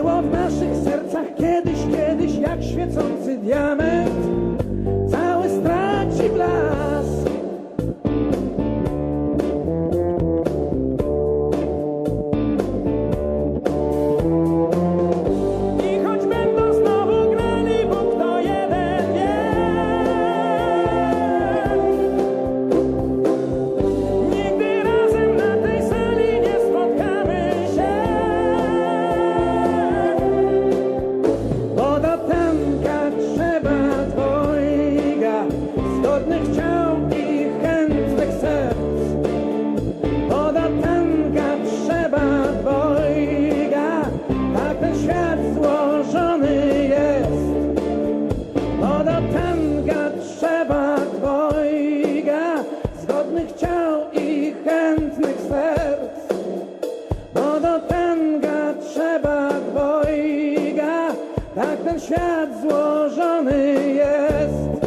była w naszych sercach kiedyś, kiedyś jak świecący diament, cały straci blask. tak ten świat złożony jest.